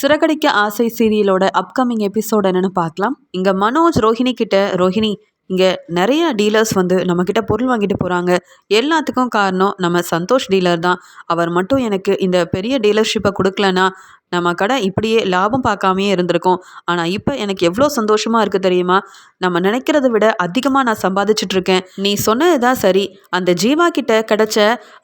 சிறகடிக்க ஆசை சீரியலோட upcoming episode என்னென்னு பார்க்கலாம். இங்கே மனோஜ் ரோஹிணி கிட்ட ரோஹிணி இங்கே நிறைய டீலர்ஸ் வந்து நம்மக்கிட்ட பொருள் வாங்கிட்டு போகிறாங்க எல்லாத்துக்கும் காரணம் நம்ம சந்தோஷ் டீலர் தான். அவர் மட்டும் எனக்கு இந்த பெரிய டீலர்ஷிப்பை கொடுக்கலனா நம்ம கடை இப்படியே லாபம் பார்க்காமையே இருந்திருக்கும். ஆனால் இப்போ எனக்கு எவ்வளோ சந்தோஷமாக இருக்குது தெரியுமா? நம்ம நினைக்கிறத விட அதிகமாக நான் சம்பாதிச்சிட்ருக்கேன் நீ சொன்னது தான் சரி. அந்த ஜீவா கிட்ட கிடச்ச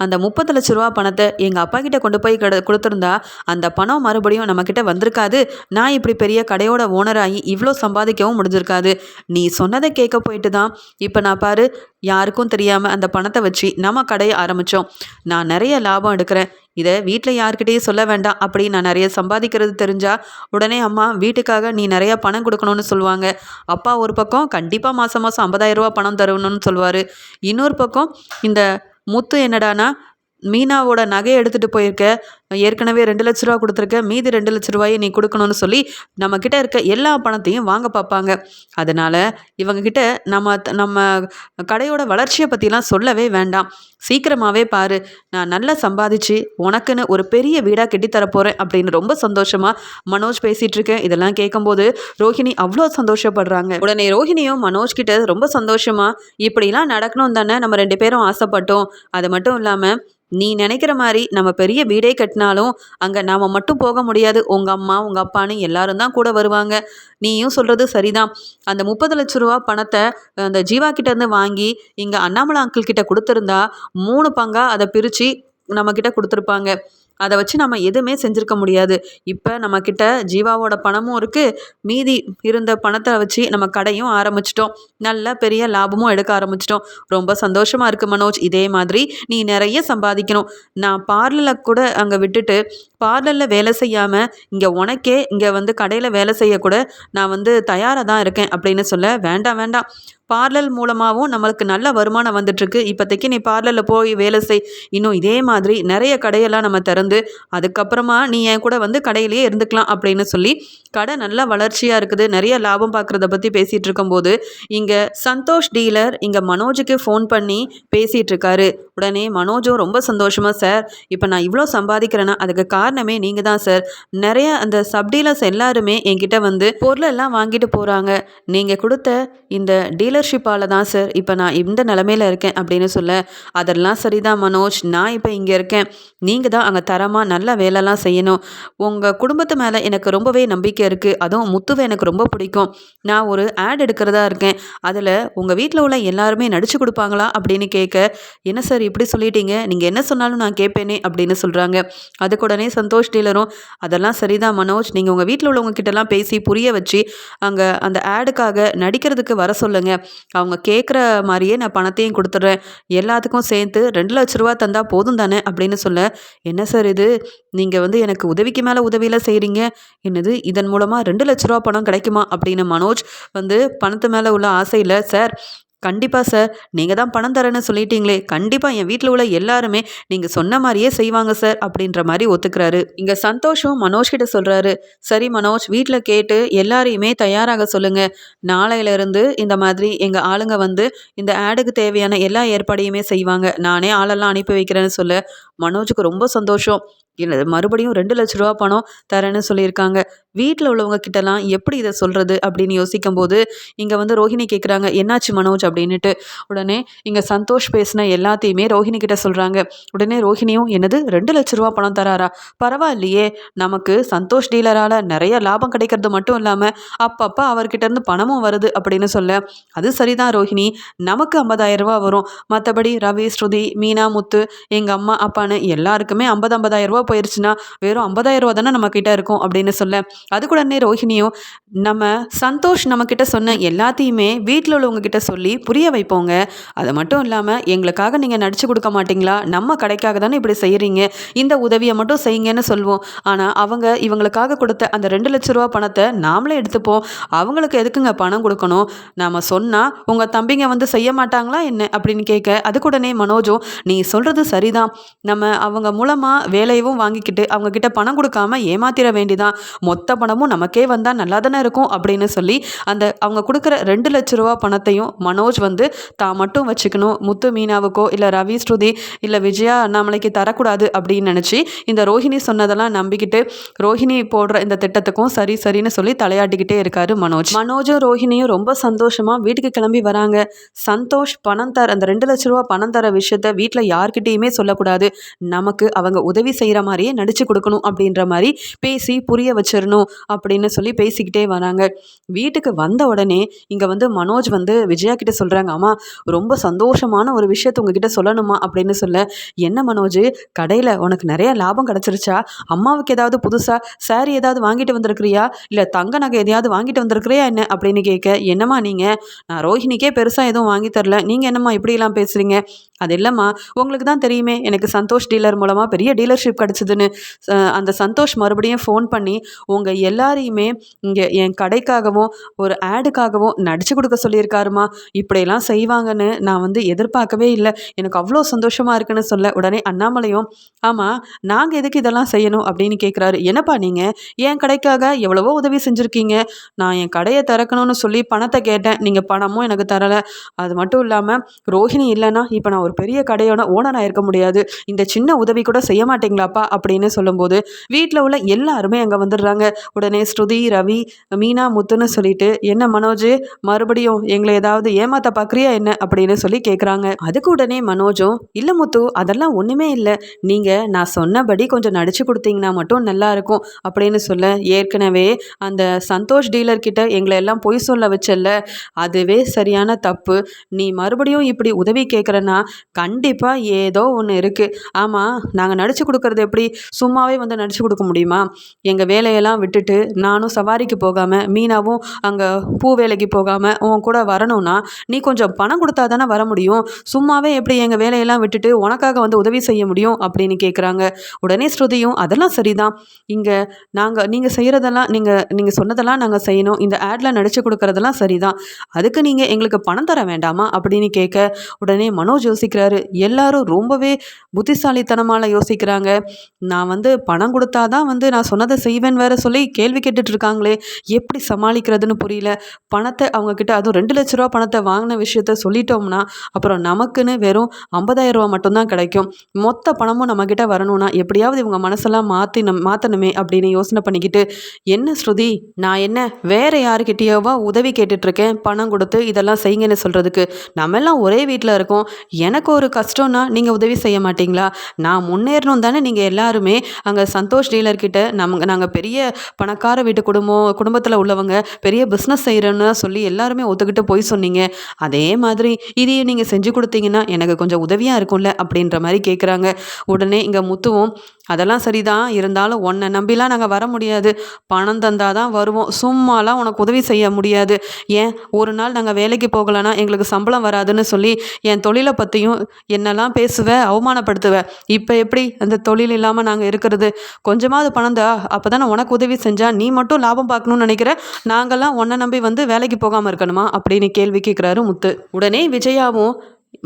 அந்த முப்பது லட்ச ரூபா பணத்தை எங்கள் அப்பா கிட்ட கொண்டு போய் கிட கொடுத்துருந்தா அந்த பணம் மறுபடியும் நம்மக்கிட்ட வந்திருக்காது. நான் இப்படி பெரிய கடையோட ஓனராகி இவ்வளோ சம்பாதிக்கவும் முடிஞ்சிருக்காது. நீ சொன்னதை கேட்க போயிட்டு தான் இப்போ நான் பாரு யாருக்கும் தெரியாமல் அந்த பணத்தை வச்சு நம்ம கடையை ஆரம்பித்தோம் நான் நிறைய லாபம் எடுக்கிறேன். இதை வீட்டில் யார்கிட்டயும் சொல்ல வேண்டாம் அப்படி நான் நிறைய சம்பாதிக்கிறது தெரிஞ்சால் உடனே அம்மா வீட்டுக்காக நீ நிறைய பணம் கொடுக்கணும்னு சொல்லுவாங்க. அப்பா ஒரு பக்கம் கண்டிப்பாக மாதம் மாதம் ஐம்பதாயிரரூபா பணம் தரணும்னு சொல்லுவார். இன்னொரு பக்கம் இந்த முத்து என்னடானா மீனாவோட நகையை எடுத்துகிட்டு போயிருக்க. ஏற்கனவே ரெண்டு லட்ச ரூபா கொடுத்துருக்க. மீதி ரெண்டு லட்ச ரூபாயை நீ கொடுக்கணும்னு சொல்லி நம்மக்கிட்ட இருக்க எல்லா பணத்தையும் வாங்க பார்ப்பாங்க அதனால் இவங்கக்கிட்ட நம்ம நம்ம கடையோட வளர்ச்சியை பற்றிலாம் சொல்லவே வேண்டாம். சீக்கிரமாகவே பாரு. நான் நல்லா சம்பாதிச்சு உனக்குன்னு ஒரு பெரிய வீடாக கெட்டித்தரப்போகிறேன் அப்படின்னு ரொம்ப சந்தோஷமாக மனோஜ் பேசிகிட்டு இருக்கேன். இதெல்லாம் கேட்கும்போது ரோஹிணி அவ்வளோ சந்தோஷப்படுறாங்க. உடனே ரோஹிணியும் மனோஜ் கிட்ட ரொம்ப சந்தோஷமாக இப்படிலாம் நடக்கணும் தானே நம்ம ரெண்டு பேரும் ஆசைப்பட்டோம். அது மட்டும் இல்லாமல் நீ நினைக்கிற மாதிரி நம்ம பெரிய வீடே கட்டினாலும் அங்கே நாம் மட்டும் போக முடியாது. உங்கள் அம்மா உங்கள் அப்பான்னு எல்லாரும் தான் கூட வருவாங்க. நீயும் சொல்கிறது சரிதான். அந்த முப்பது லட்ச ரூபா பணத்தை அந்த ஜீவா கிட்டேருந்து வாங்கி இங்கே அண்ணாமலை அங்கிள் கிட்ட கொடுத்துருந்தா மூணு பங்காக அதை பிரித்து நம்மக்கிட்ட கொடுத்துருப்பாங்க. அதை வச்சு நம்ம எதுவுமே செஞ்சுருக்க முடியாது. இப்போ நம்மக்கிட்ட ஜீவாவோட பணமும் இருக்குது மீதி இருந்த பணத்தை வச்சு நம்ம கடையும் ஆரம்பிச்சிட்டோம். நல்ல பெரிய லாபமும் எடுக்க ஆரம்பிச்சிட்டோம். ரொம்ப சந்தோஷமாக இருக்குது மனோஜ். இதே மாதிரி நீ நிறைய சம்பாதிக்கணும். நான் பார்லரில் கூட அங்கே விட்டுட்டு பார்லரில் வேலை செய்யாமல் இங்கே உனக்கே இங்கே வந்து கடையில் வேலை செய்யக்கூட நான் வந்து தயாராக தான் இருக்கேன் அப்படின்னு சொல்ல வேண்டாம் வேண்டாம். பார்லர் மூலமாகவும் நம்மளுக்கு நல்ல வருமானம் வந்துட்டுருக்கு. இப்போதைக்கு நீ பார்லரில் போய் வேலை செய். இன்னும் இதே மாதிரி நிறைய கடையெல்லாம் நம்ம திறந்து அதுக்கப்புறமா நீ என் கூட வந்து கடையிலேயே இருந்துக்கலாம் அப்படின்னு சொல்லி கடை நல்ல வளர்ச்சியாக இருக்குது. நிறைய லாபம் பார்க்குறத பற்றி பேசிகிட்டு இருக்கும்போது இங்கே சந்தோஷ் டீலர் இங்கே மனோஜுக்கு ஃபோன் பண்ணி பேசிகிட்டு இருக்காரு. உடனே மனோஜும் ரொம்ப சந்தோஷமாக சார் இப்போ நான் இவ்வளோ சம்பாதிக்கிறேன்னா அதுக்கு காரணமே நீங்கள் தான் சார். நிறைய அந்த சப்டீலர்ஸ் எல்லாருமே என்கிட்ட வந்து பொருளெல்லாம் வாங்கிட்டு போகிறாங்க நீங்கள் கொடுத்த இந்த டீலர்ஷிப்பால் தான் சார் இப்போ நான் இந்த நிலமையில இருக்கேன் அப்படின்னு சொல்ல அதெல்லாம் சரிதான் மனோஜ். நான் இப்போ இங்கே இருக்கேன். நீங்கள் தான் அங்கே தரமாக நல்ல வேலைலாம் செய்யணும். உங்கள் குடும்பத்து மேலே எனக்கு ரொம்பவே நம்பிக்கை இருக்குது அதுவும் முத்துவை எனக்கு ரொம்ப பிடிக்கும். நான் ஒரு ஆட் எடுக்கிறதா இருக்கேன். அதில் உங்கள் வீட்டில் உள்ள எல்லாருமே நடிச்சு கொடுப்பாங்களா? அப்படின்னு கேட்க என்ன சார் இப்படி சொல்லிட்டீங்க. நீங்கள் என்ன சொன்னாலும் நான் கேட்பேனே அப்படின்னு சொல்கிறாங்க அதுக்கூடனே சந்தோஷ் டீலரும் அதெல்லாம் சரிதான் மனோஜ். நீங்கள் உங்கள் வீட்டில் உள்ளவங்க கிட்டலாம் பேசி புரிய வச்சு அங்கே அந்த ஆடுக்காக நடிக்கிறதுக்கு வர சொல்லுங்கள் அவங்க கேட்குற மாதிரியே நான் பணத்தையும் கொடுத்துட்றேன். எல்லாத்துக்கும் சேர்த்து ரெண்டு லட்ச ரூபா தந்தால் போதும் தானே? அப்படின்னு சொல்ல என்ன சார் இது? நீங்கள் வந்து எனக்கு உதவிக்கு மேலே உதவியில் செய்கிறீங்க என்னது? இதன் மூலமாக ரெண்டு லட்ச ரூபா பணம் கிடைக்குமா? அப்படின்னு மனோஜ் வந்து பணத்து மேலே உள்ள ஆசையில் சார். கண்டிப்பாக சார். நீங்கள் தான் பணம் தரேன்னு சொல்லிட்டீங்களே கண்டிப்பாக என் வீட்டில் உள்ள எல்லாருமே நீங்கள் சொன்ன மாதிரியே செய்வாங்க சார் அப்படின்ற மாதிரி ஒத்துக்கிறாரு. இங்கே சந்தோஷம் மனோஜ் கிட்ட சொல்கிறாரு சரி மனோஜ் வீட்டில் கேட்டு எல்லாரையுமே தயாராக சொல்லுங்கள் நாளையிலேருந்து இந்த மாதிரி எங்கள் ஆளுங்க வந்து இந்த ஆடுக்கு தேவையான எல்லா ஏற்பாடையுமே செய்வாங்க. நானே ஆளெல்லாம் அனுப்பி வைக்கிறேன்னு சொல்ல மனோஜுக்கு ரொம்ப சந்தோஷம். என்னது மறுபடியும் ரெண்டு லட்ச ரூபா பணம் தரேன்னு சொல்லியிருக்காங்க. வீட்டில் உள்ளவங்க கிட்டலாம் எப்படி இதை சொல்கிறது அப்படின்னு யோசிக்கும் போது இங்கே வந்து ரோஹிணி கேட்குறாங்க என்னாச்சு மனோஜ்? அப்படின்னுட்டு. உடனே இங்கே சந்தோஷ் பேசின எல்லாத்தையுமே ரோஹிணி கிட்ட சொல்கிறாங்க உடனே ரோஹிணியும் என்னது ரெண்டு லட்ச ரூபா பணம் தராரா? பரவாயில்லையே நமக்கு சந்தோஷ் டீலரால் நிறைய லாபம் கிடைக்கிறது மட்டும் இல்லாமல் அப்பப்போ அவர்கிட்ட இருந்து பணமும் வருது அப்படின்னு சொல்ல. அது சரிதான் ரோஹிணி நமக்கு ஐம்பதாயிரம் ரூபா வரும். மற்றபடி ரவி ஸ்ருதி மீனா முத்து எங்கள் அம்மா அப்பான்னு எல்லாருக்குமே ஐம்பது ஐம்பதாயிரம் ரூபா போயிடுச்சுன்னா வெறும் ஐம்பதாயிரம் ரூபா தானே நம்மக்கிட்ட இருக்கும் அப்படின்னு சொல்ல. அதுக்கூடனே ரோஹிணியும் நம்ம சந்தோஷ் நம்மக்கிட்ட சொன்ன எல்லாத்தையுமே வீட்டில் உள்ளவங்கக்கிட்ட சொல்லி புரிய வைப்போங்க. அது மட்டும் இல்லாமல் எங்களுக்காக நீங்கள் நடிச்சு கொடுக்க மாட்டிங்களா? நம்ம கடைக்காக தானே இப்படி செய்கிறீங்க இந்த உதவியை மட்டும் செய்யுங்கன்னு சொல்லுவோம் ஆனால் அவங்க இவங்களுக்காக கொடுத்த அந்த ரெண்டு லட்ச ரூபா பணத்தை நாமளே எடுத்துப்போம். அவங்களுக்கு எதுக்குங்க பணம் கொடுக்கணும்? நாம் சொன்னால் உங்கள் தம்பிங்க வந்து செய்ய மாட்டாங்களா என்ன அப்படின்னு கேட்க அதுக்குடனே மனோஜும் நீ சொல்கிறது சரிதான். நம்ம அவங்க மூலமாக வேலையவும் வாங்கிக்கிட்டு அவங்க கிட்ட பணம் கொடுக்காம ஏமாத்திர வேண்டிதான். மொத்த பணமும் நமக்கே வந்தால் நல்லா தானே இருக்கும் அப்படின்னு சொல்லி அந்த அவங்க கொடுக்குற ரெண்டு லட்ச ரூபா பணத்தையும் மனோஜ் வந்து தான் மட்டும் வச்சுக்கணும். முத்து மீனாவுக்கோ இல்லை ரவி ஸ்ருதி இல்லை விஜயா அண்ணாமலைக்கு தரக்கூடாது அப்படின்னு நினச்சி இந்த ரோஹிணி சொன்னதெல்லாம் நம்பிக்கிட்டு ரோஹிணி போடுற இந்த திட்டத்துக்கும் சரி சரின்னு சொல்லி தலையாட்டிக்கிட்டே இருக்காரு மனோஜ். மனோஜும் ரோஹிணியும் ரொம்ப சந்தோஷமாக வீட்டுக்கு கிளம்பி வராங்க. சந்தோஷ் பணம் தர அந்த ரெண்டு லட்ச ரூபா பணம் தர விஷயத்த வீட்டில் யார்கிட்டயுமே சொல்லக்கூடாது. நமக்கு அவங்க உதவி செய்கிற மாதிரியே நடிச்சு கொடுக்கணும் அப்படின்ற மாதிரி பேசி புரிய வச்சிடணும் அப்படின்னு சொல்லி பேசிக்கிட்டே வராங்க. வீட்டுக்கு வந்த உடனே இங்கே வந்து மனோஜ் வந்து விஜயா கிட்ட சொல்கிறாங்க அம்மா ரொம்ப சந்தோஷமான ஒரு விஷயத்த உங்ககிட்ட சொல்லணுமா? அப்படின்னு சொல்ல என்ன மனோஜ் கடையில் உனக்கு நிறைய லாபம் கிடச்சிருச்சா? அம்மாவுக்கு ஏதாவது புதுசாக சாரி ஏதாவது வாங்கிட்டு வந்திருக்கிறியா? இல்லை தங்க நகை எதையாவது வாங்கிட்டு வந்திருக்கிறியா என்ன? அப்படின்னு கேட்க என்னம்மா நீங்கள் நான் ரோஹிணிக்கே பெருசாக எதுவும் வாங்கி தரல. நீங்கள் என்னம்மா இப்படியெல்லாம் பேசுகிறீங்க அது இல்லைம்மா உங்களுக்கு தான் தெரியுமே எனக்கு சந்தோஷ் டீலர் மூலமாக பெரிய டீலர்ஷிப் கிடச்சிதுன்னு. அந்த சந்தோஷ் மறுபடியும் ஃபோன் பண்ணி உங்கள் எல்லாரையுமே இங்கே என் கடைக்காகவும் ஒரு ஆடுக்காகவும் நடிச்சு கொடுக்க சொல்லியிருக்காருமா? இப்படியெல்லாம் செய்வாங்கன்னு நான் வந்து எதிர்பார்க்கவே இல்லை. எனக்கு அவ்வளோ சந்தோஷமாக இருக்குன்னு சொல்ல உடனே அண்ணாமலையும் ஆமாம் நாங்கள் எதுக்கு இதெல்லாம் செய்யணும்? அப்படின்னு கேட்குறாரு என்னப்பா நீங்கள் என் கடைக்காக எவ்வளவோ உதவி செஞ்சுருக்கீங்க. நான் என் கடையை திறக்கணும்னு சொல்லி பணத்தை கேட்டேன். நீங்கள் பணமும் எனக்கு தரலை. அது மட்டும் இல்லாமல் ரோஹிணி இல்லைன்னா இப்போ நான் ஒரு பெரிய கடையோட ஓனராக இருக்க முடியாது. இந்த சின்ன உதவி கூட செய்ய மாட்டீங்களாப்பா? அப்படின்னு சொல்லும்போது வீட்டில் உள்ள எல்லாருமே அங்கே வந்துடுறாங்க. உடனே ஸ்ருதி ரவி மீனா முத்துன்னு சொல்லிட்டு என்ன மனோஜ் மறுபடியும் எங்களை ஏதாவது ஏமாத்த பார்க்குறியா என்ன? அப்படின்னு சொல்லி கேட்குறாங்க அதுக்கு உடனே மனோஜும் இல்லை முத்து அதெல்லாம் ஒன்றுமே இல்லை. நீங்கள் நான் சொன்னபடி கொஞ்சம் நடிச்சு கொடுத்தீங்கன்னா மட்டும் நல்லா இருக்கும். அப்படின்னு சொல்ல ஏற்கனவே அந்த சந்தோஷ் டீலர் கிட்ட எங்களை எல்லாம் பொய் சொல்ல வச்சல அதுவே சரியான தப்பு. நீ மறுபடியும் இப்படி உதவி கேட்குறன்னா கண்டிப்பாக ஏதோ ஒன்று இருக்குது ஆமாம் நாங்கள் நடித்து கொடுக்குறது எப்படி? சும்மாவே வந்து நடித்து கொடுக்க முடியுமா? எங்கள் வேலையெல்லாம் விட்டுட்டு நானும் சவாரிக்கு போகாமல் மீனாவும் அங்கே பூ வேலைக்கு போகாமல் உன் கூட வரணும்னா நீ கொஞ்சம் பணம் கொடுத்தா தானே வர முடியும். சும்மாவே எப்படி எங்கள் வேலையெல்லாம் விட்டுட்டு உனக்காக வந்து உதவி செய்ய முடியும் அப்படின்னு கேட்குறாங்க உடனே ஸ்ருதியும் அதெல்லாம் சரிதான். இங்கே நாங்கள் நீங்கள் செய்கிறதெல்லாம் நீங்கள் நீங்கள் சொன்னதெல்லாம் நாங்கள் செய்யணும். இந்த ஆடில் நடித்து கொடுக்குறதெல்லாம் சரிதான். அதுக்கு நீங்கள் எங்களுக்கு பணம் தர வேண்டாமா? அப்படின்னு கேட்க உடனே மனோஜ் யோசிக்கிறாரு. எல்லாரும் ரொம்பவே புத்திசாலித்தனமால யோசிக்கிறாங்க. நான் வந்து பணம் கொடுத்தா தான் வந்து நான் சொன்னதை செய்வேன் வேற சொல்லி கேள்வி கேட்டுட்டு இருக்காங்களே. எப்படி சமாளிக்கிறதுன்னு புரியல. பணத்தை அவங்கக்கிட்ட அதுவும் ரெண்டு லட்ச ரூபா பணத்தை வாங்கின விஷயத்த சொல்லிட்டோம்னா அப்புறம் நமக்குன்னு வெறும் ஐம்பதாயிரம் ரூபா மட்டும்தான் கிடைக்கும். மொத்த பணமும் நம்மக்கிட்ட வரணும்னா எப்படியாவது இவங்க மனசெல்லாம் மாற்றி நம் மாற்றணுமே அப்படின்னு யோசனை பண்ணிக்கிட்டு என்ன ஸ்ருதி? நான் என்ன வேற யாருக்கிட்டேயோவா உதவி கேட்டுட்ருக்கேன் பணம் கொடுத்து இதெல்லாம் செய்யுங்கன்னு சொல்கிறதுக்கு நம்மெல்லாம் ஒரே வீட்டில் இருக்கோம். எனக்கு ஒரு கஷ்டம்னா நீங்கள் உதவி செய்ய மாட்டீங்களா? நான் முன்னேறணும் தானே நீங்கள் எல்லாருமே? அங்கே சந்தோஷ் டீலர்கிட்ட நம்ம நாங்கள் பெரிய பணக்கார வீட்டு குடும்பம் குடும்பத்தில் உள்ளவங்க பெரிய பிஸ்னஸ் செய்கிறோன்னு சொல்லி எல்லாருமே ஒத்துக்கிட்டு போய் சொன்னீங்க. அதே மாதிரி இதையும் நீங்கள் செஞ்சு கொடுத்தீங்கன்னா எனக்கு கொஞ்சம் உதவியாக இருக்கும்ல அப்படின்ற மாதிரி கேட்குறாங்க உடனே இங்கே முத்துவும் அதெல்லாம் சரிதான். இருந்தாலும் உன்னை நம்பிலாம் நாங்கள் வர முடியாது. பணம் தந்தால் தான் வருவோம். சும்மாலாம் உனக்கு உதவி செய்ய முடியாது. ஏன்? ஒரு நாள் நாங்கள் வேலைக்கு போகலைன்னா எங்களுக்கு சம்பளம் வராதுன்னு சொல்லி என் தொழிலை பற்றியும் என்னெல்லாம் பேசுவேன் அவமானப்படுத்துவேன் இப்போ எப்படி அந்த தொழில் இல்லாமல் நாங்கள் இருக்கிறது? கொஞ்சமாவது பணம் தா அப்போ தானே உனக்கு உதவி செஞ்சால் நீ மட்டும் லாபம் பார்க்கணும்னு நினைக்கிற? நாங்கள்லாம் உன்னை நம்பி வந்து வேலைக்கு போகாமல் இருக்கணுமா? அப்படின்னு கேள்வி கேட்குறாரு முத்து. உடனே விஜயாவும்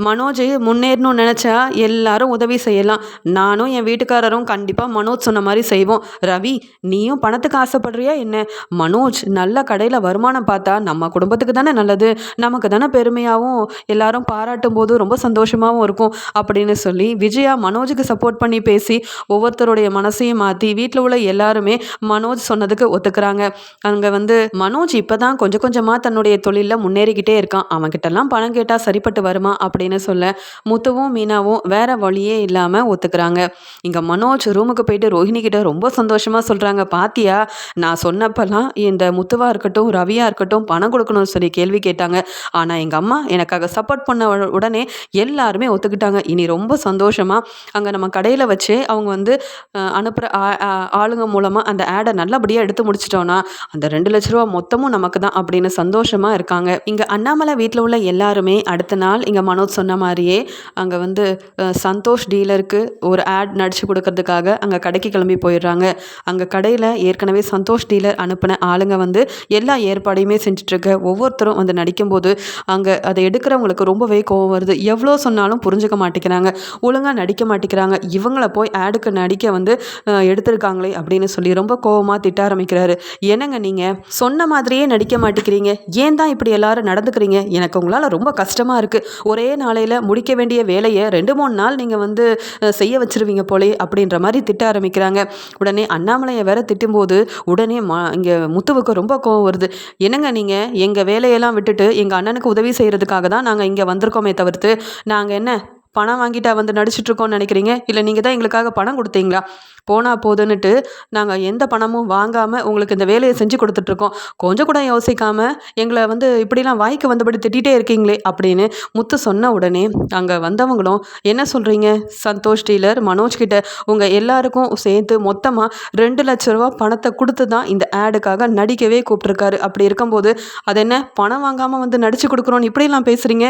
மனோஜ் முன்னேறணும்னு நினச்சா எல்லாரும் உதவி செய்யலாம். நானும் என் வீட்டுக்காரரும் கண்டிப்பாக மனோஜ் சொன்ன மாதிரி செய்வோம். ரவி நீயும் பணத்துக்கு ஆசைப்படுறியா என்ன? மனோஜ் நல்ல கடையில் வருமானம் பார்த்தா நம்ம குடும்பத்துக்கு தானே நல்லது. நமக்கு தானே பெருமையாகவும் எல்லாரும் பாராட்டும் போது ரொம்ப சந்தோஷமாகவும் இருக்கும் அப்படின்னு சொல்லி விஜயா மனோஜுக்கு சப்போர்ட் பண்ணி பேசி ஒவ்வொருத்தருடைய மனசையும் மாற்றி வீட்டில் உள்ள எல்லாருமே மனோஜ் சொன்னதுக்கு ஒத்துக்கிறாங்க. அங்கே வந்து மனோஜ் இப்போ தான் கொஞ்சம் கொஞ்சமாக தன்னுடைய தொழிலில் முன்னேறிக்கிட்டே இருக்கான். அவன்கிட்டலாம் பணம் கேட்டால் சரிப்பட்டு வருமா? அப்படி அப்படின்னு சொல்ல முத்துவும் மீனாவும் வேற வழியே இல்லாமல் ஒத்துக்கிறாங்க. இங்கே மனோஜ் ரூமுக்கு போயிட்டு ரோஹிணி கிட்ட ரொம்ப சந்தோஷமாக சொல்கிறாங்க பாத்தியா? நான் சொன்னப்பெல்லாம் இந்த முத்துவாக இருக்கட்டும் ரவியாக இருக்கட்டும் பணம் கொடுக்கணும்னு சொல்லி கேள்வி கேட்டாங்க. ஆனால் எங்கள் அம்மா எனக்காக சப்போர்ட் பண்ண உடனே எல்லாருமே ஒத்துக்கிட்டாங்க. இனி ரொம்ப சந்தோஷமாக அங்கே நம்ம கடையில் வச்சு அவங்க வந்து அனுப்புகிற ஆளுங்க மூலமாக அந்த ஆடை நல்லபடியாக எடுத்து முடிச்சிட்டோன்னா அந்த ரெண்டு லட்ச ரூபா மொத்தமும் நமக்கு தான் அப்படின்னு சந்தோஷமாக இருக்காங்க. இங்கே அண்ணாமலை வீட்டில் உள்ள எல்லாருமே அடுத்த நாள் இங்கே மனோஜ் வினோத் சொன்ன மாதிரியே அங்கே வந்து சந்தோஷ் டீலருக்கு ஒரு ஆட் நடிச்சு கொடுக்கறதுக்காக அங்கே கடைக்கு கிளம்பி போயிடுறாங்க. அங்கே கடையில் ஏற்கனவே சந்தோஷ் டீலர் அனுப்பின ஆளுங்க வந்து எல்லா ஏற்பாடையுமே செஞ்சுட்ருக்க. ஒவ்வொருத்தரும் வந்து நடிக்கும்போது அங்கே அதை எடுக்கிறவங்களுக்கு ரொம்பவே கோவம் வருது. எவ்வளோ சொன்னாலும் புரிஞ்சுக்க மாட்டேங்கிறாங்க. ஒழுங்காக நடிக்க மாட்டேங்கிறாங்க. இவங்கள போய் ஆடுக்கு நடிக்க வந்து எடுத்திருக்காங்களே அப்படின்னு சொல்லி ரொம்ப கோவமாக திட்ட ஆரம்பிக்கிறாரு. என்னங்க நீங்கள் சொன்ன மாதிரியே நடிக்க மாட்டேங்கிறீங்க. ஏன் தான் இப்படி எல்லாரும் நடந்துக்கிறீங்க? எனக்கு உங்களால் ரொம்ப கஷ்டமாக இருக்குது ஒரே நாளையில் முடிக்க வேண்டிய வேலையை ரெண்டு மூணு நாள் நீங்கள் வந்து செய்ய வச்சுருவீங்க போலே அப்படின்ற மாதிரி திட்ட ஆரம்பிக்கிறாங்க. உடனே அண்ணாமலையை வேற திட்டும்போது உடனே மா இங்கே முத்துவுக்கு ரொம்ப கோவம் வருது. என்னங்க நீங்கள் எங்கள் வேலையெல்லாம் விட்டுட்டு எங்கள் அண்ணனுக்கு உதவி செய்கிறதுக்காக தான் நாங்கள் இங்கே வந்திருக்கோமே தவிர்த்து நாங்கள் என்ன பணம் வாங்கிட்டா வந்து நடிச்சிட்ருக்கோன்னு நினைக்கிறீங்க? இல்லை நீங்கள் தான் எங்களுக்காக பணம் கொடுத்தீங்களா? போனால் போதுன்னுட்டு நாங்கள் எந்த பணமும் வாங்காமல் உங்களுக்கு இந்த வேலையை செஞ்சு கொடுத்துட்ருக்கோம். கொஞ்சம் கூட யோசிக்காமல் எங்களை வந்து இப்படிலாம் வாய்க்கு வந்தபடி திட்டிகிட்டே இருக்கீங்களே அப்படின்னு முத்து சொன்ன உடனே அங்கே வந்தவங்களும் என்ன சொல்கிறீங்க சந்தோஷ் டீலர் மனோஜ் கிட்ட உங்கள் எல்லாருக்கும் சேர்த்து மொத்தமாக ரெண்டு லட்ச ரூபா பணத்தை கொடுத்து தான் இந்த ஆடுக்காக நடிக்கவே கூப்பிட்ருக்காரு. அப்படி இருக்கும்போது அது என்ன? பணம் வாங்காமல் வந்து நடிச்சு கொடுக்குறோன்னு இப்படிலாம் பேசுகிறீங்க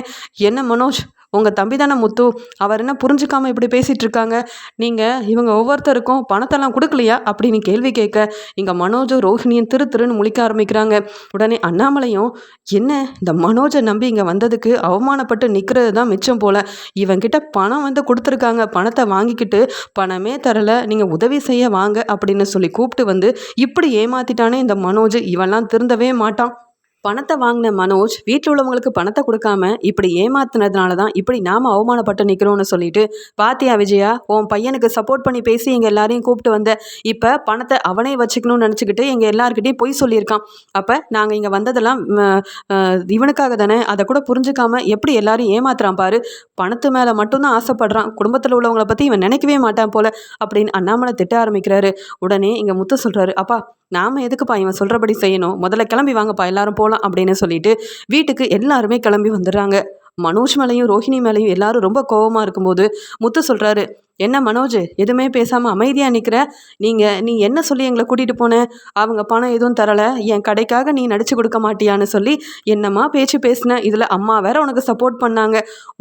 என்ன மனோஜ்? உங்கள் தம்பி தானே முத்து? அவர் என்ன புரிஞ்சுக்காமல் இப்படி பேசிகிட்டு இருக்காங்க நீங்கள் இவங்க ஒவ்வொருத்தருக்கும் பணத்தெல்லாம் கொடுக்கலையா? அப்படின்னு கேள்வி கேட்க இங்கே மனோஜும் ரோஹிணியும் திரு திருன்னு முழிக்க ஆரம்பிக்கிறாங்க. உடனே அண்ணாமலையும் என்ன? இந்த மனோஜை நம்பி இங்கே வந்ததுக்கு அவமானப்பட்டு நிற்கிறது தான் மிச்சம் போல். இவங்கிட்ட பணம் வந்து கொடுத்துருக்காங்க. பணத்தை வாங்கிக்கிட்டு பணமே தரல. நீங்கள் உதவி செய்ய வாங்க. அப்படின்னு சொல்லி கூப்பிட்டு வந்து இப்படி ஏமாத்திட்டானே இந்த மனோஜ். இவன்லாம் திருந்தவே மாட்டான். பணத்தை வாங்கின மனோஜ் வீட்டில் உள்ளவங்களுக்கு பணத்தை கொடுக்காம இப்படி ஏமாத்தினதுனால தான் இப்படி நாம அவமானப்பட்டு நிற்கிறோம்னு சொல்லிட்டு பாத்தியா விஜயா உன் பையனுக்கு சப்போர்ட் பண்ணி பேசி எங்கள் எல்லாரையும் கூப்பிட்டு வந்த இப்போ பணத்தை அவனே வச்சுக்கணும்னு நினச்சிக்கிட்டு எங்கள் எல்லாருக்கிட்டையும் பொய் சொல்லியிருக்கான். அப்போ நாங்கள் இங்கே வந்ததெல்லாம் இவனுக்காக தானே அதை கூட புரிஞ்சுக்காம எப்படி எல்லாரையும் ஏமாத்துறான் பாரு. பணத்து மேலே மட்டும்தான் ஆசைப்படுறான். குடும்பத்தில் உள்ளவங்களை பற்றி இவன் நினைக்கவே மாட்டான் போல அப்படின்னு அண்ணாமலை திட்ட ஆரம்பிக்கிறாரு. உடனே இங்கே முத்து சொல்கிறாரு அப்பா நாம் எதுக்குப்பா இவன் சொல்கிறபடி செய்யணும்? முதல்ல கிளம்பி வாங்கப்பா எல்லாரும் போகலாம் அப்படின்னு சொல்லிட்டு வீட்டுக்கு எல்லாருமே கிளம்பி வந்துடுறாங்க. மனோஜ் மேலேயும் ரோஹிணி மேலேயும் எல்லாரும் ரொம்ப கோபமாக இருக்கும்போது முத்து சொல்கிறாரு என்ன மனோஜ் எதுவுமே பேசாமல் அமைதியாக நிற்கிற நீங்கள் நீ என்ன சொல்லி எங்களை கூட்டிகிட்டு போன? அவங்க பணம் எதுவும் தரலை. என் கடைக்காக நீ நடிச்சு கொடுக்க மாட்டியான்னு சொல்லி என்னம்மா பேச்சு பேசின? இதில் அம்மா வேற உனக்கு சப்போர்ட் பண்ணாங்க.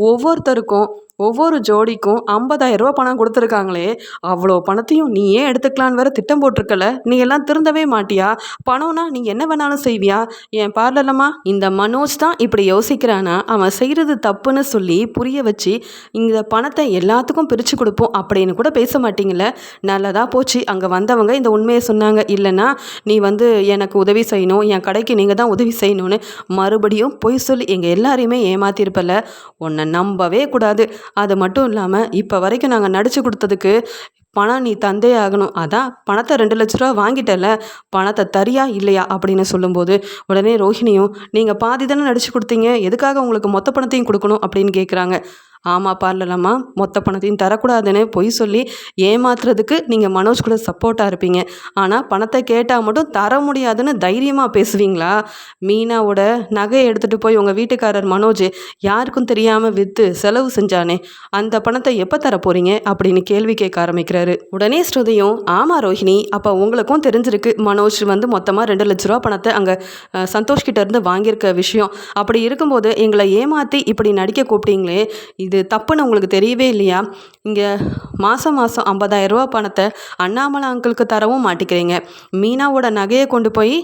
ஒவ்வொருத்தருக்கும் ஒவ்வொரு ஜோடிக்கும் 50000 ரூபா பணம் கொடுத்துருக்காங்களே. அவ்வளோ பணத்தையும் நீ ஏன் எடுத்துக்கலான்னு வேற திட்டம் போட்டிருக்கல. நீ எல்லாம் திருந்தவே மாட்டியா? பணம்னா நீ என்ன வேணாலும் செய்வியா? என் பார்லலம்மா இந்த மனோஜ் தான் இப்படி யோசிக்கிறானா? அவன் செய்கிறது தப்புன்னு சொல்லி புரிய வச்சு இந்த பணத்தை எல்லாத்துக்கும் பிரித்து கொடுப்போம். அப்படின்னு கூட பேச மாட்டீங்கல்ல நல்லதா போச்சு. அங்கே வந்தவங்க இந்த உண்மையை சொன்னாங்க. இல்லைன்னா நீ வந்து எனக்கு உதவி செய்யணும். என் கடைக்கு நீங்கள் தான் உதவி செய்யணும்னு மறுபடியும் பொய் சொல்லி எங்கள் எல்லாரையுமே ஏமாத்திருப்பல உன்னை நம்பவே கூடாது. அது மட்டும் இல்லாமல் இப்போ வரைக்கும் நாங்கள் நடிச்சு கொடுத்ததுக்கு பணம் நீ தந்தே ஆகணும். அதான் பணத்தை ரெண்டு லட்ச ரூபா வாங்கிட்டல பணத்தை தரியா இல்லையா அப்படின்னு சொல்லும்போது உடனே ரோஹிணியும் நீங்கள் பாதி தானே நடிச்சு கொடுத்தீங்க. எதுக்காக உங்களுக்கு மொத்த பணத்தையும் கொடுக்கணும்? அப்படின்னு கேட்குறாங்க ஆமாம் பார்லலாமா? மொத்த பணத்தையும் தரக்கூடாதுன்னு பொய் சொல்லி ஏமாத்துறதுக்கு நீங்கள் மனோஜ் கூட சப்போர்ட்டாக இருப்பீங்க. ஆனால் பணத்தை கேட்டால் மட்டும் தர முடியாதுன்னு தைரியமாக பேசுவீங்களா? மீனாவோட நகையை எடுத்துகிட்டு போய் உங்கள் வீட்டுக்காரர் மனோஜ் யாருக்கும் தெரியாமல் விற்று செலவு செஞ்சானே அந்த பணத்தை எப்போ தர போகிறீங்க அப்படின்னு கேள்வி கேட்க ஆரம்பிக்கிறாரு. உடனே ஸ்ருதியும் ஆமாம் ரோஹிணி அப்போ உங்களுக்கும் தெரிஞ்சிருக்கு. மனோஜ் வந்து மொத்தமாக ரெண்டு லட்ச ரூபா பணத்தை அங்கே சந்தோஷ்கிட்ட இருந்து வாங்கியிருக்க விஷயம். அப்படி இருக்கும்போது எங்களை ஏமாற்றி இப்படி நடிக்க கூப்பிட்டீங்களே இது தப்புன்னு உங்களுக்கு தெரியவே இல்லையா? இங்கே மாதம் மாதம் 50000 ரூபா பணத்தை அண்ணாமலை அங்கிளுக்கு தரவும் மாட்டிக்கிறீங்க. மீனாவோட நகையை கொண்டு போய்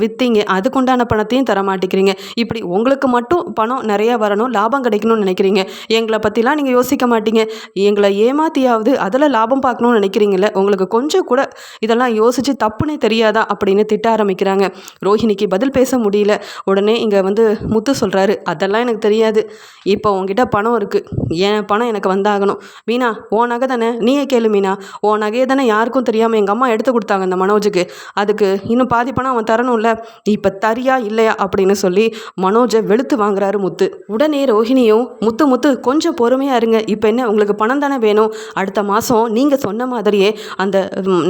விற்றீங்க அதுக்குண்டான பணத்தையும் தர மாட்டேங்கிறீங்க இப்படி உங்களுக்கு மட்டும் பணம் நிறையா வரணும் லாபம் கிடைக்கணும்னு நினைக்கிறீங்க. எங்களை பற்றிலாம் நீங்கள் யோசிக்க மாட்டீங்க. எங்களை ஏமாத்தியாவது அதில் லாபம் பார்க்கணும்னு நினைக்கிறீங்களே உங்களுக்கு கொஞ்சம் கூட இதெல்லாம் யோசித்து தப்புனே தெரியாதா? அப்படின்னு திட்ட ஆரம்பிக்கிறாங்க. ரோஹிணிக்கு பதில் பேச முடியல. உடனே இங்கே வந்து முத்து சொல்கிறாரு அதெல்லாம் எனக்கு தெரியாது. இப்போ உங்ககிட்ட பணம் இருக்குது என் பணம் எனக்கு வந்தாகணும். மீனா ஓ நகை தானே? நீயே கேளு மீனா. ஓ நகையை தானே யாருக்கும் தெரியாமல் எங்கள் அம்மா எடுத்து கொடுத்தாங்க அந்த மனோஜுக்கு. அதுக்கு இன்னும் பாதி பணம் அவன் தரணும்ல. இப்போ தரியா இல்லையா அப்படின்னு சொல்லி மனோஜை வெளுத்து வாங்குறாரு முத்து. உடனே ரோஹிணியும் முத்து முத்து கொஞ்சம் பொறுமையாக இருங்க. இப்போ என்ன உங்களுக்கு பணம் தானே வேணும்? அடுத்த மாதம் நீங்கள் சொன்ன மாதிரியே அந்த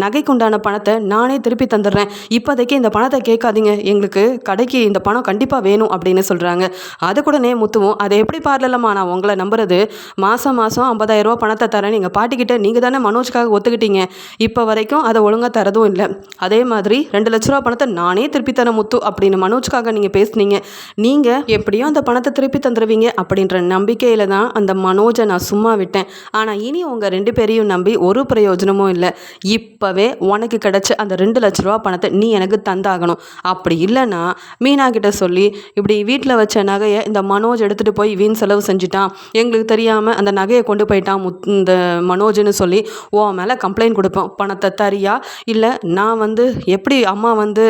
நகைக்குண்டான பணத்தை நானே திருப்பி தந்துடுறேன். இப்போதைக்கு இந்த பணத்தை கேட்காதீங்க. எங்களுக்கு கடைக்கு இந்த பணம் கண்டிப்பாக வேணும் அப்படின்னு சொல்கிறாங்க அது கூடனே முத்துவும் அதை எப்படி பார்லலம்மா? நான் உங்களை உங்களை நம்புறது. மாதம் மாதம் ஐம்பதாயிரரூபா பணத்தை தரேன் எங்கள் பாட்டிக்கிட்ட நீங்கள் தானே மனோஜ்க்காக ஒத்துக்கிட்டீங்க. இப்போ வரைக்கும் அதை ஒழுங்காக தரதும் இல்லை. அதே மாதிரி ரெண்டு லட்ச ரூபா பணத்தை நானே திருப்பி தர முத்து அப்படின்னு மனோஜ்க்காக நீங்கள் பேசுனீங்க. நீங்கள் எப்படியும் அந்த பணத்தை திருப்பி தந்துடுவீங்க அப்படின்ற நம்பிக்கையில் தான் அந்த மனோஜை நான் சும்மா விட்டேன். ஆனால் இனி உங்கள் ரெண்டு பேரையும் நம்பி ஒரு பிரயோஜனமும் இல்லை. இப்போவே உனக்கு கிடச்ச அந்த ரெண்டு லட்ச ரூபா பணத்தை நீ எனக்கு தந்தாகணும். அப்படி இல்லைன்னா மீனா கிட்ட சொல்லி இப்படி வீட்டில் வச்ச நகையை இந்த மனோஜ் எடுத்துகிட்டு போய் வீண் செலவு செஞ்சுட்டான். எங்களுக்கு தெரியாமல் அந்த நகையை கொண்டு போயிட்டான் முத் இந்த மனோஜ்னு சொல்லி உன் மேலே கம்ப்ளைண்ட் கொடுப்போம் பணத்தை தரியா? இல்லை நான் வந்து எப்படி அம்மா வந்து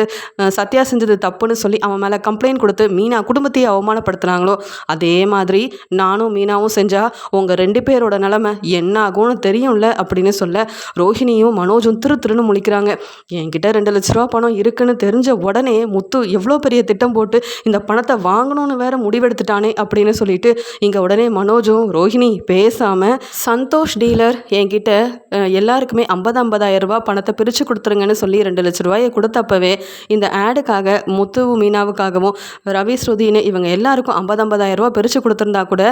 சத்யா செஞ்சது தப்புன்னு சொல்லி அவன் மேலே கம்ப்ளைண்ட் கொடுத்து மீனா குடும்பத்தையே அவமானப்படுத்துனாங்களோ? அதே மாதிரி நானும் மீனாவும் செஞ்சால் உங்கள் ரெண்டு பேரோட நிலமை என்ன ஆகும்னு தெரியும்ல? அப்படின்னு சொல்ல ரோஹிணியும் மனோஜும் திரு திருன்னு முழிக்கிறாங்க. என்கிட்ட ரெண்டு லட்ச ரூபா பணம் இருக்குன்னு தெரிஞ்ச உடனே முத்து எவ்வளோ பெரிய திட்டம் போட்டு இந்த பணத்தை வாங்கணும்னு வேற முடிவெடுத்துட்டானே? அப்படின்னு சொல்லிட்டு இங்கே உடனே மனோஜும் ரோஹிணி பேசாமல் சந்தோஷ் டீலர் என்கிட்ட எல்லாருக்குமே ஐம்பது ஐம்பதாயிரம் ரூபா பணத்தை பிரித்து கொடுத்துருங்கன்னு சொல்லி ரெண்டு லட்ச ரூபாயை கொடுத்தப்பவே இந்த ஆடுக்காக முத்து மீனாவுக்காகவும் ரவி ஸ்ருதின்னு இவங்க எல்லாருக்கும் ஐம்பது ஐம்பதாயிரம் ரூபாய் பிரித்து கொடுத்துருந்தா கூட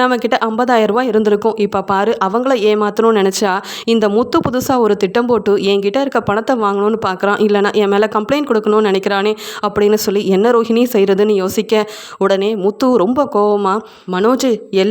நம்மக்கிட்ட ஐம்பதாயிரம் ரூபா இருந்திருக்கும். இப்போ பாரு அவங்கள ஏமாற்றணும்னு நினச்சா இந்த முத்து புதுசாக ஒரு திட்டம் போட்டு என்கிட்ட இருக்க பணத்தை வாங்கணும்னு பார்க்குறான் இல்லைனா என் மேலே கம்ப்ளைண்ட் கொடுக்கணும்னு நினைக்கிறானே அப்படின்னு சொல்லி என்ன ரோஹிணி செய்கிறதுன்னு யோசிக்க உடனே முத்து ரொம்ப கோபமாக மனோஜ்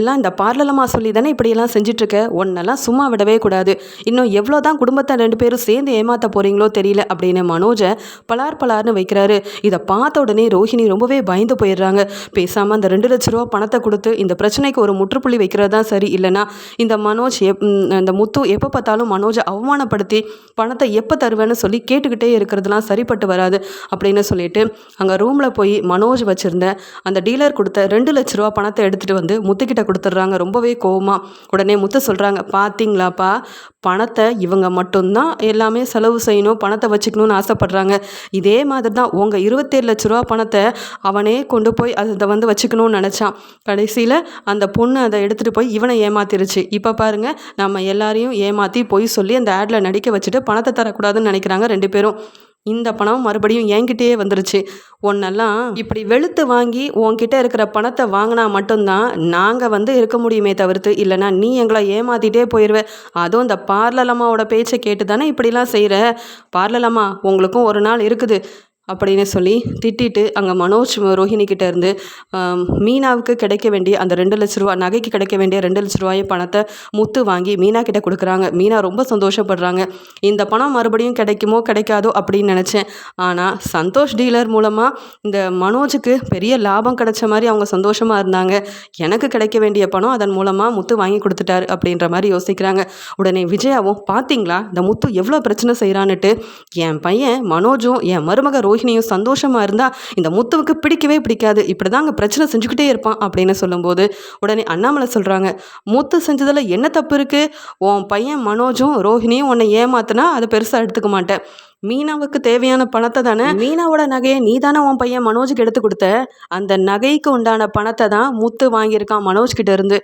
எல்லாம் இந்த பார்லலமா சொல்லி தானே இப்படியெல்லாம் செஞ்சிட்ருக்க? ஒன்னெல்லாம் சும்மா விடவே கூடாது. இன்னும் எவ்வளோ தான் குடும்பத்தை ரெண்டு பேரும் சேர்ந்து ஏமாற்ற போகிறீங்களோ தெரியல அப்படின்னு மனோஜை பலார் பலார்னு வைக்கிறாரு. இதை பார்த்த உடனே ரோஹிணி ரொம்பவே பயந்து போயிடுறாங்க. பேசாமல் அந்த ரெண்டு லட்ச ரூபா பணத்தை கொடுத்து இந்த பிரச்சனைக்கு ஒரு முற்றுப்புள்ளி வைக்கிறது தான் சரி. இல்லைனா இந்த மனோஜ் எப் இந்த முத்து எப்போ பார்த்தாலும் மனோஜை அவமானப்படுத்தி பணத்தை எப்போ தருவேன்னு சொல்லி கேட்டுக்கிட்டே இருக்கிறதுலாம் சரிப்பட்டு வராது அப்படின்னு சொல்லிட்டு அங்கே ரூமில் போய் மனோஜ் வச்சுருந்த அந்த டீலர் கொடுத்த ரெண்டு லட்ச ரூபா பணத்தை எடுத்துகிட்டு வந்து முத்துக்கிட்ட கொடுத்துட்றாங்க. ரொம்பவே கோவமாக உடனே முத்து சொல்கிறாங்க பார்த்தீங்களாப்பா பணத்தை இவங்க மட்டும்தான் எல்லாமே செலவு செய்யணும் பணத்தை வச்சுக்கணும்னு ஆசைப்படுறாங்க. இதே மாதிரி தான் உங்கள் இருபத்தேழு லட்ச ரூபா பணத்தை அவனே கொண்டு போய் அதை வந்து வச்சுக்கணும்னு நினச்சான். கடைசியில் அந்த பொண்ணு அதை எடுத்துகிட்டு போய் இவனை ஏமாத்திருச்சு. இப்போ பாருங்கள் நம்ம எல்லாரையும் ஏமாற்றி பொய் சொல்லி அந்த ஆடில் நடிக்க வச்சுட்டு பணத்தை தரக்கூடாதுன்னு நினைக்கிறாங்க ரெண்டு பேரும். இந்த பணம் மறுபடியும் என்கிட்டயே வந்துருச்சு. ஒன்னெல்லாம் இப்படி வெளுத்து வாங்கி உன்கிட்ட இருக்கிற பணத்தை வாங்கினா மட்டும்தான் நாங்கள் வந்து இருக்க முடியுமே தவிர்த்து இல்லைன்னா நீ எங்களை ஏமாத்திட்டே போயிடுவேன் அதுவும் இந்த பார்லலம்மாவோட பேச்சை கேட்டு தானே இப்படிலாம் செய்கிற பார்லலம்மா உங்களுக்கும் ஒரு நாள் இருக்குது. அப்படின்னு சொல்லி திட்டிட்டு அங்கே மனோஜ் ரோஹிணிக்கிட்ட இருந்து மீனாவுக்கு கிடைக்க வேண்டிய அந்த ரெண்டு லட்ச ரூபா நகைக்கு கிடைக்க வேண்டிய ரெண்டு லட்ச ரூபாய் பணத்தை முத்து வாங்கி மீனா கிட்ட கொடுக்குறாங்க. மீனா ரொம்ப சந்தோஷப்படுறாங்க. இந்த பணம் மறுபடியும் கிடைக்குமோ கிடைக்காதோ அப்படின்னு நினச்சேன். ஆனால் சந்தோஷ் டீலர் மூலமாக இந்த மனோஜுக்கு பெரிய லாபம் கிடைச்ச மாதிரி அவங்க சந்தோஷமாக இருந்தாங்க. எனக்கு கிடைக்க வேண்டிய பணம் அதன் மூலமாக முத்து வாங்கி கொடுத்துட்டாரு அப்படின்ற மாதிரி யோசிக்கிறாங்க. உடனே விஜயாவும் பார்த்தீங்களா இந்த முத்து எவ்வளோ பிரச்சனை செய்கிறான்னுட்டு என் பையன் மனோஜும் என் மருமக ரோஹிணியும் சந்தோஷமாக இருந்தால் இந்த முத்துவுக்கு பிடிக்கவே பிடிக்காது இப்படி தான் அங்கே பிரச்சனை செஞ்சுக்கிட்டே இருப்பான் அப்படின்னு சொல்லும்போது உடனே அண்ணாமலை சொல்கிறாங்க முத்து செஞ்சதில் என்ன தப்பு இருக்குது உன் பையன் மனோஜும் ரோஹிணியும் உன்னை ஏமாத்தினா அதை பெருசாக எடுத்துக்க மாட்டேன். மீனாவுக்கு தேவையான பணத்தை தானே? மீனாவோட நகையை நீ தானே உன் பையன் மனோஜுக்கு எடுத்து கொடுத்த? அந்த நகைக்கு உண்டான பணத்தை தான் முத்து வாங்கியிருக்கான் மனோஜ் கிட்ட இருந்து.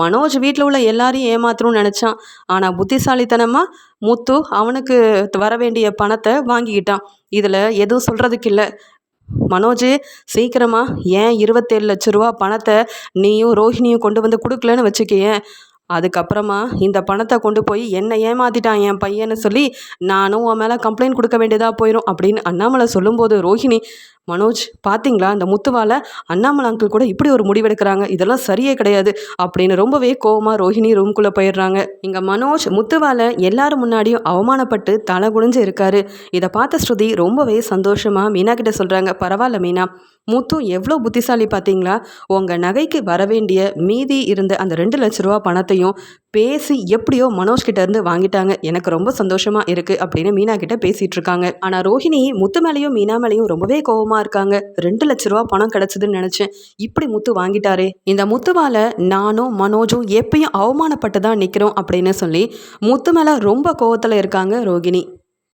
மனோஜ் வீட்டில் உள்ள எல்லாரையும் ஏமாத்தணும்னு நினச்சான். ஆனால் புத்திசாலித்தனமாக முத்து அவனுக்கு வர வேண்டிய பணத்தை வாங்கிக்கிட்டான். இதில் எதுவும் சொல்கிறதுக்கு இல்லை. மனோஜ் சீக்கிரமாக ஏன் இருபத்தேழு லட்ச ரூபா பணத்தை நீயும் ரோஹிணியும் கொண்டு வந்து கொடுக்கலன்னு வச்சுக்கேன் அதுக்கப்புறமா இந்த பணத்தை கொண்டு போய் என்னை ஏமாத்திட்டான் என் பையன்னு சொல்லி நானும் உன் மேலே கம்ப்ளைண்ட் கொடுக்க வேண்டியதாக போயிடும் அப்படின்னு அண்ணாமலை சொல்லும்போது ரோஹிணி மனோஜ் பார்த்தீங்களா இந்த முத்துவால அண்ணாமலை அங்கிள் கூட இப்படி ஒரு முடிவெடுக்கிறாங்க. இதெல்லாம் சரியே கிடையாது. அப்படின்னு ரொம்பவே கோவமாக ரோஹிணி ரூம்குள்ளே போயிடுறாங்க. இங்கே மனோஜ் முத்துவால எல்லாரும் முன்னாடியும் அவமானப்பட்டு தலை குனிஞ்சு இருக்காரு. இதை பார்த்த ஸ்ருதி ரொம்பவே சந்தோஷமாக மீனா கிட்ட சொல்கிறாங்க பரவாயில்ல மீனா முத்து எவ்வளோ புத்திசாலி பார்த்தீங்களா உங்கள் நகைக்கு வரவேண்டிய மீதி இருந்த அந்த ரெண்டு லட்ச ரூபா பணத்தையும் பேசி எப்படியோ மனோஜ் கிட்ட இருந்து வாங்கிட்டாங்க. எனக்கு ரொம்ப சந்தோஷமா இருக்கு அப்படின்னு மீனா கிட்ட பேசிட்டு இருக்காங்க. ஆனா ரோஹிணி முத்து மேலேயும் மீனா மேலேயும் ரொம்பவே கோபமா இருக்காங்க. ரெண்டு லட்ச ரூபா பணம் கிடைச்சதுன்னு நினைச்சேன். இப்படி முத்து வாங்கிட்டாரே. இந்த முத்துவால நானும் மனோஜும் எப்பயும் அவமானப்பட்டு தான் நிற்கிறோம் அப்படின்னு சொல்லி முத்து மேல ரொம்ப கோவத்தில் இருக்காங்க ரோகிணி